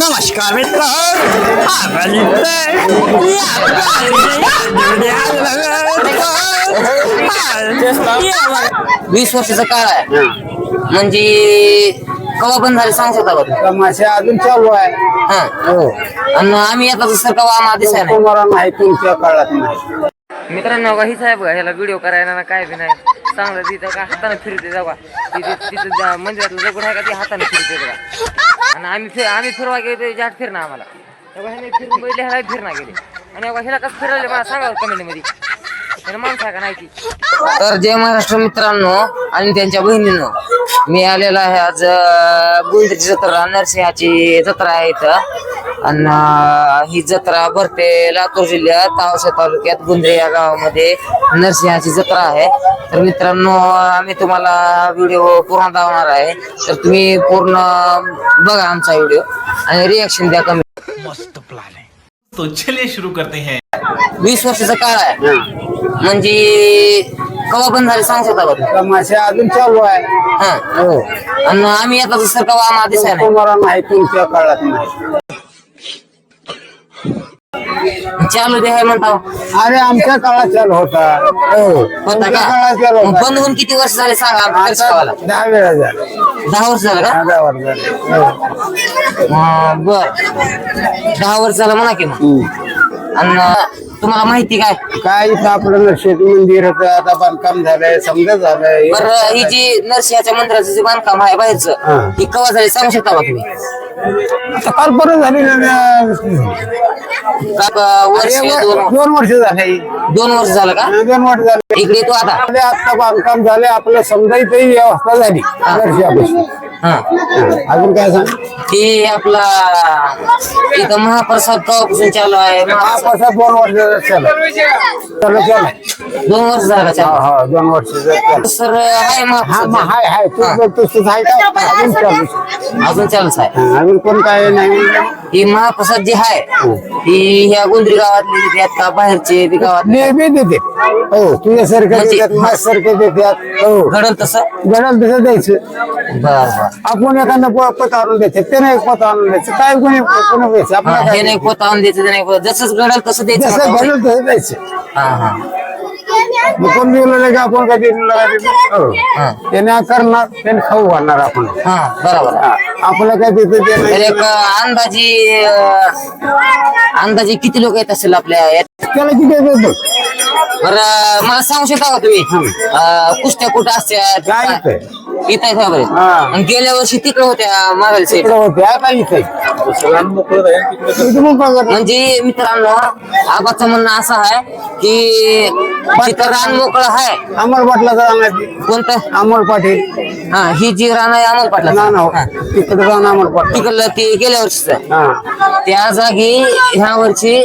नमस्कार मित्र. वीस वर्षाचा काळ आहे. म्हणजे कवा बंद झाले सांगू शकता? तमाशे अजून चालू आहे. हा. हो. आणि आम्ही आता जसं कवा आम्हाला दिसाय नाही. तुम्हाला नाही तुमच्या काळात नाही. मित्रांनो का ही साहेब बघा ह्याला व्हिडिओ करायला ना काय बी नाही. चांगलं तिथं का हाताने फिरते जावा. तिथे तिथं जा- मंदिरातलं दगड आहे का ते हाताने फिरते बघा. आणि आम्ही फिर आम्ही फिरवा गेलो ते जाट फिरणं आम्हाला. ह्याने फिरून बैठले ह्याला फिरणं गेले. आणि ह्याला कसं फिरवले मला सांगा कमेंटमध्ये त्याला माणूस आहे का नाही ती? तर जय महाराष्ट्र मित्रांनो आणि त्यांच्या बहिणीनं मी आलेला आहे आज बुलढाची जत्रा नरसिंहाची जत्रा आहे इथं. आणि ही जत्रा भरते लातूर जिल्ह्यात तावशा तालुक्यात गुंद्रे या गावामध्ये नरसिंहाची जत्रा आहे. तर मित्रांनो आम्ही तुम्हाला व्हिडिओ पूर्ण दावणार आहे. तर तुम्ही पूर्ण बघा आमचा व्हिडिओ आणि रिॲक्शन द्या कमी. तो चलिए शुरू करते हैं. वीस वर्षाचा काळ आहे. म्हणजे कवा बंद झाले सांगू शकता का तुम्ही? तमाशे अजून चालू आहे. हा. हो. आणि आम्ही आता जसं कवा आम्हाला दिसाय नाही. तुम्हाला नाही तुमच्या काळात नाही. चालू दे आहे म्हणता. अरे आमच्या काळात चालू होता. हो. होता काळात चालू होता. बंद होऊन किती वर्ष झाले सांगा आमच्या दहा वेळा झाले. दहा वर्ष झालं का? दहा वर्ष झाले. हो. हा, बर. दहा वर्ष झालं म्हणा की मग. आणि तुम्हाला माहिती काय? काय इथं आपलं शेत मंदिर आता बांधकाम झालंय समजा झालंय. बर ही जी नरसिंहाच्या मंदिराचं जे बांधकाम आहे. बाहेरचं ही. कवा झाली? सांगू शकता का तुम्ही? आता काल परत झाली का वर्ष दोन दोन वर्ष झाले. दोन वर्ष झालं का? दोन वर्ष झाले. इकडे तू आता. आपले आता बांधकाम झाले आपलं समजा इथे व्यवस्था झाली. वर्षापासून हा. अजून काय सांग? हे आपला इथं महाप्रसाद कवापासून चालू आहे. हा महाप्रसाद दोन वर्ष चालू चालू चालू दोन वर्ष झालं हा चालू हा दोन वर्ष सर आहे हा महाप्रसाद हाय हाय तू तू आहे का? अजून चालू अजून चालूच आहे हा, अजून कोण काय नाही ही महाप्रसाद जी आहे ही. ह्या गुंद्री गावातली देतात का बाहेरचे बी गावात नेहमी देते. हो तुझ्यासारखं म्हणजे- देतात माझ्यासारखं देतात. हो. घडल तसं? गडाल तसं द्यायचं. बर बर. आपण एखादा प- पत आणून द्यायचं त्याने एक पत आणून द्यायचं काय कोणी कोणी द्यायचं हा, आपल्याला हे नाही पोत आणून द्यायचं ते नाही पोत. जसंच घडल तसं द्यायचं जसं. घडलं तसं द्यायचं हा हा मग कोण दिलं का आपण काय दिलं का देतो? हो. हा. त्याने करणार त्याने खाऊ घालणार आपण हा बरोबर हा. आपलं काय देतं ते तर नाही एक अंदाजी अं, अंदाजे किती लोक येत असेल आपल्या यात? त्याला किती देतो बरं मला सांगू शकता का तुम्ही अं, कुस्त्या कुठं असतात काय? इथं आहे खबर हा. आणि गेल्या वर्षी तिकडे होत्या मागायला साईड होते आता इथे? म्हणजे मित्रांनो आबाचं म्हणणं असं आहे की तिथं रान मोकळं आहे अमर पाटलाचं राहणार कोणतं? अमर पाटील. हा ही जी रान आहे अमोल पाटला ना ना तिकडे राहणार अमर पाटील तिकडलं ते गेल्या वर्षीच. हा. त्या जागी ह्या वर्षी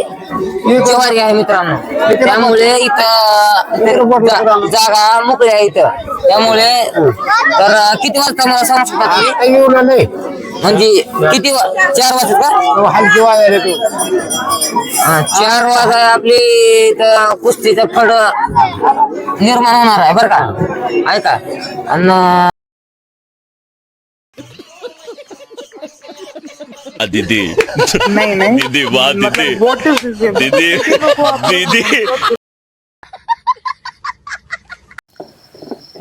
ज्वारी आहे मित्रांनो. त्यामुळे इथं जा- जागा मोकळी आहे इथं. त्यामुळे तर किती वाजता मला सांगू शकता तुम्ही? नाही. म्हणजे किती वा- चार वाजता का? हलकी वाजायला तू. हा, चार वाजा आपली इथं कुस्तीचं फड निर्माण होणार आहे बरं का? ऐका आणि दीदी. दीदी वाह दीदी. दीदी दीदी.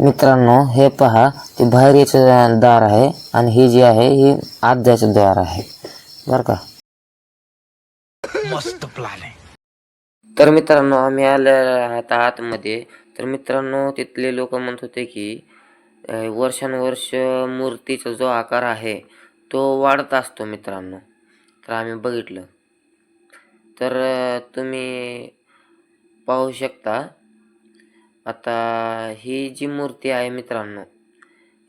मित्रांनो हे पहा ते बाहेर याचं दार आहे आणि ही जी आहे ही आत जायचं द्वार आहे. बर का? मस्त प्लान है तर मित्रांनो आम्ही आलेलो आहात आतमध्ये. तर मित्रांनो तिथले लोक म्हणत होते की वर्षानुवर्ष मूर्तीचा जो आकार आहे तो वाढत असतो मित्रांनो. तर आम्ही बघितलं. तर तुम्ही पाहू शकता. आता ही जी मूर्ती आहे मित्रांनो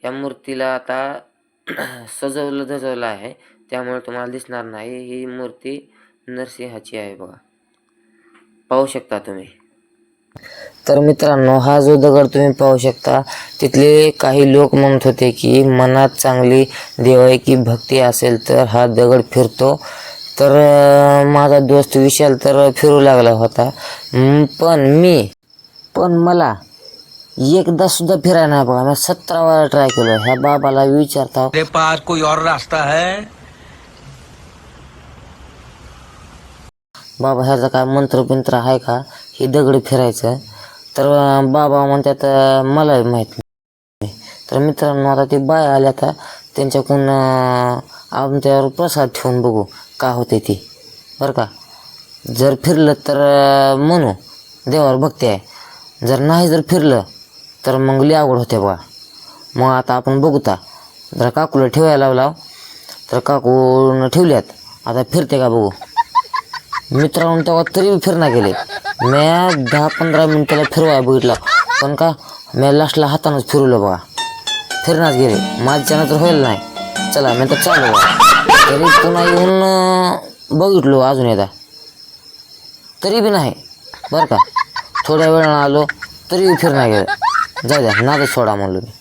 या मूर्तीला आता सजवलं धजवलं आहे. त्यामुळे तुम्हाला दिसणार नाही. ही मूर्ती नरसिंहाची आहे बघा. पाहू शकता तुम्ही. तर मित्रांनो हा जो दगड तुम्ही पाहू शकता तिथले काही लोक म्हणत होते की मनात चांगली देवायकी भक्ती असेल तर हा दगड फिरतो. तर माझा दोस्त विशाल तर फिरू लागला होता. पण मी पण मला एकदा सुद्धा फिरायला नाही बघा. मी सतरा वेळा ट्राय केलं ह्या बाबाला विचारता पास कोई और रास्ता है? बाबा ह्याचा काय मंत्र बिंत्र आहे का? हे दगड फिरायचं. तर बाबा म्हणतात मला मलाही माहीत नाही. तर मित्रांनो आता ते बाय आल्या आता. त्यांच्याकडून आपण त्यावर प्रसाद ठेवून बघू का होते ती. बरं का? जर फिरलं तर म्हणू देवावर भक्ती आहे. जर नाही जर फिरलं तर मग लई आवड होते बघा. मग आता आपण बघूता. जर काकूला ठेवायला लावला तर काकून ठेवल्यात. आता फिरते का बघू? मित्रांनो तेव्हा तरी बी फिरणा गेले म्या दहा पंधरा मिनिटाला फिरवाय बघितला. पण का म्या लास्टला हातानंच फिरवलं बघा. फिरणाच गेले. माझ्यानं तर होईल नाही. चला मी तर चालू बघा तरी पुन्हा येऊन बघितलो अजून एकदा. तरी बी नाही. बरं का थोड्या वेळानं आलो तरी फिरणार गेलं. जाऊ द्या नादच सोडा म्हणलो मी.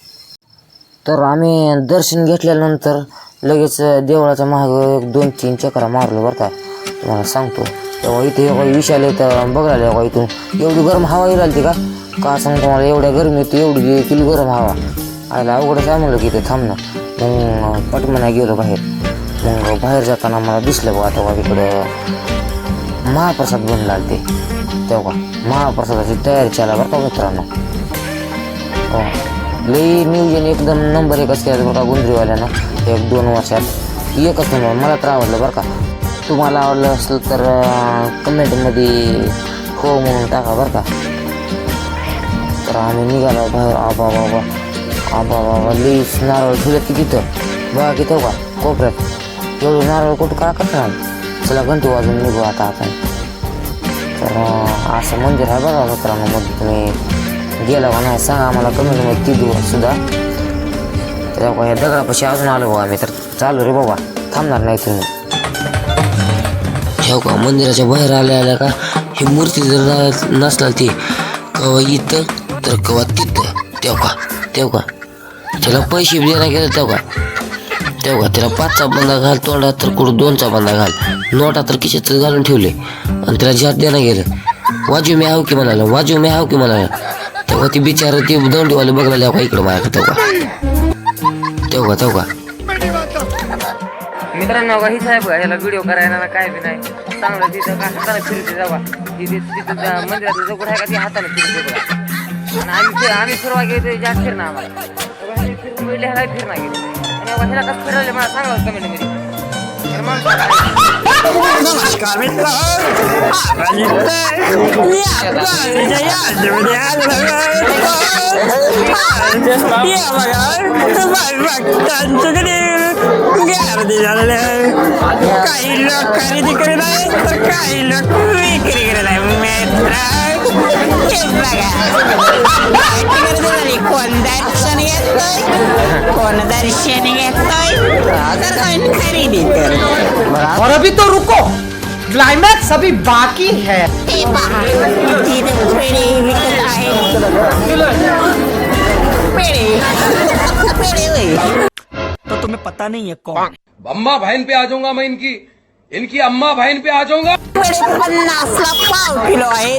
तर आम्ही दर्शन घेतल्यानंतर लगेच देवळाच्या मागं एक दोन तीन चक्रा मारलो बरं का. तुम्हाला सांगतो. तेव्हा इथे एवढा विषाले तर बघायला बघा इथून. एवढी गरम हवा येऊ लागली का? का सांगतो मला एवढ्या गरमी होती एवढी किलो गरम हवा. आयला अवघडच आहे म्हणलं की इथे थांबणं. मग पटमना गेलो बाहेर. मग बाहेर जाताना मला दिसलं बघा तेव्हा तिकडं महाप्रसाद बनला लागते तेव्हा महाप्रसादाची तयारी चाला बरं का मित्रांनो. हो लई नियोजन एकदम नंबर एकच केला बरं का गुंजरीवाल्यानं एक दोन वर्षात. एकच नंबर मला तर आवडलं बरं का. तुम्हाला आवडलं असेल तर कमेंटमध्ये हो म्हणून टाका बरं का. तर आम्ही निघालो बाहेर आबा बाबा. आबा बाबा लईच नारळ ठेवलं की तिथं. बघा की का कोपऱ्यात. एवढं नारळ कुठं का करणार चला घंटी वाजून निघू आता आपण. तर असं मंदिर आहे बघा मित्रांनो मग तुम्ही गेला का नाही सांगा आम्हाला कमेंटमध्ये ती सुद्धा. तर या दगडापाशी अजून आलो बघा आम्ही तर चालू रे बाबा. थांबणार नाही तुम्ही. ठेव का? मंदिराच्या बाहेर आल्या आल्या का? ही मूर्ती जर नसला ती कवा इथं तर कवा तिथं. तेव का? तेव का? त्याला पैसे बी देणार गेलं तेव का? तेव का? त्याला पाचचा बंदा घाल तोंडात तर कुठं दोनचा बंदा घाल. नोटा तर किशात घालून ठेवले. आणि त्याला जात देणं गेलं. वाजू मी हाव की म्हणाला वाजू मी हाव की म्हणाला. तेव्हा ती बिचार ती दंडीवाले बघायला का इकडं माझ्याकडे तेव्हा तेव्हा तेव्हा मित्रांनो ही साहेब ह्याला व्हिडिओ करायला ना काय बी नाही. चांगलं तिथं का हाताने फिरते जावा. तिथे तिथं त्या मंदिराचं दगड आहे का ती हाताने फिरते बघा. आणि आम्ही आम्ही फिरवा गेलो जास्त फिरणं आम्हाला. फिरून पहिले ह्याला फिरणं गेलो आणि अहो, ह्याला कसं फिरवले मला सांगा कमेंटमध्ये नमस्कार मित्र आपण इथे या गाडीच्या यादीमध्ये आलेलो आहोत. या बघा भक्तांच्याकडे गर्दी झालेली आहे काही लोक खरेदी करीत आहेत तर काही लोक विक्री करत आहे मित्र हे बघा गर्दी झाली. कोण दर्शन घेतोय कोण दर्शन घेतोय तर कोण खरेदी करतोय और अभी तो रुको क्लाइमैक्स अभी बाकी है। तो तुम्हें पता नहीं है कौन। अम्मा बहन पे आ जाऊंगा मैं इनकी। इनकी अम्मा बहन पे आ जाऊंगा। पन्नासला पाव किलो आहे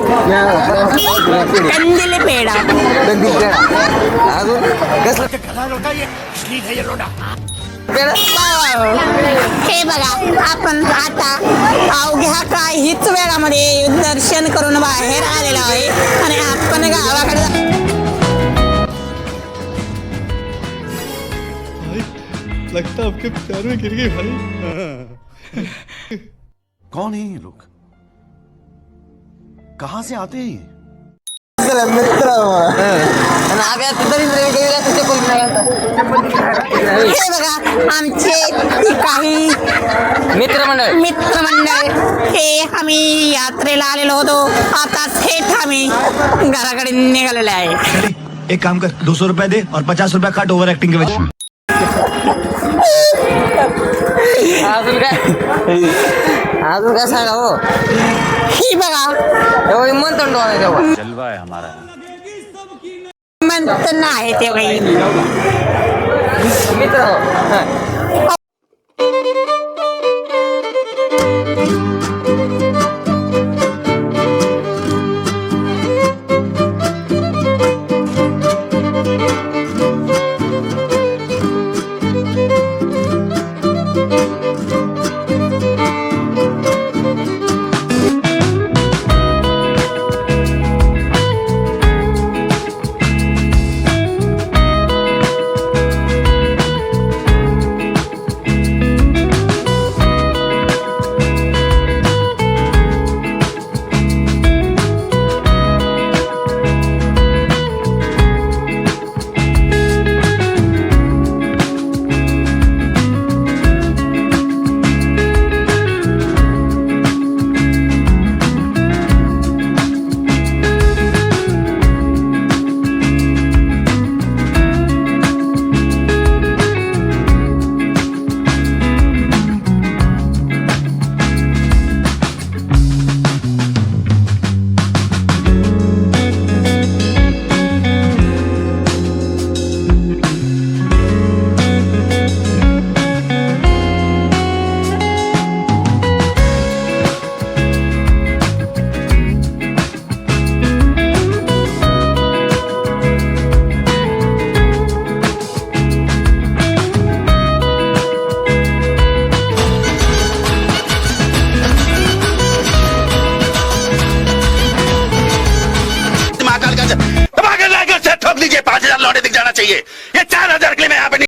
कंदिली पेढा हे बघा आपण आता अवघ्या काहीच वेळामध्ये दर्शन करून बाहेर आलेलो आहे आणि आपण गावाकडे कौन है ये लोग? कहाँ से आते हैं ये? हे। बघा आमचे काही मित्रमंडळ मित्रमंडळ हे आम्ही यात्रेला आलेलो होतो आता थेट आम्ही घराकडे निघालेलो आहे एक काम कर दो सौ रुपया दे और पचास रुपया काट ओवर एक्टिंग के वजह अजून काय? अजून काय सांगा हो? ही बघा तेव्हा. म्हणतो तेव्हा म्हणत नाही ते काही मित्र लौटे दिख जाना चाहिए। ये चार हजार के लिए मैं यहाँ पे नहीं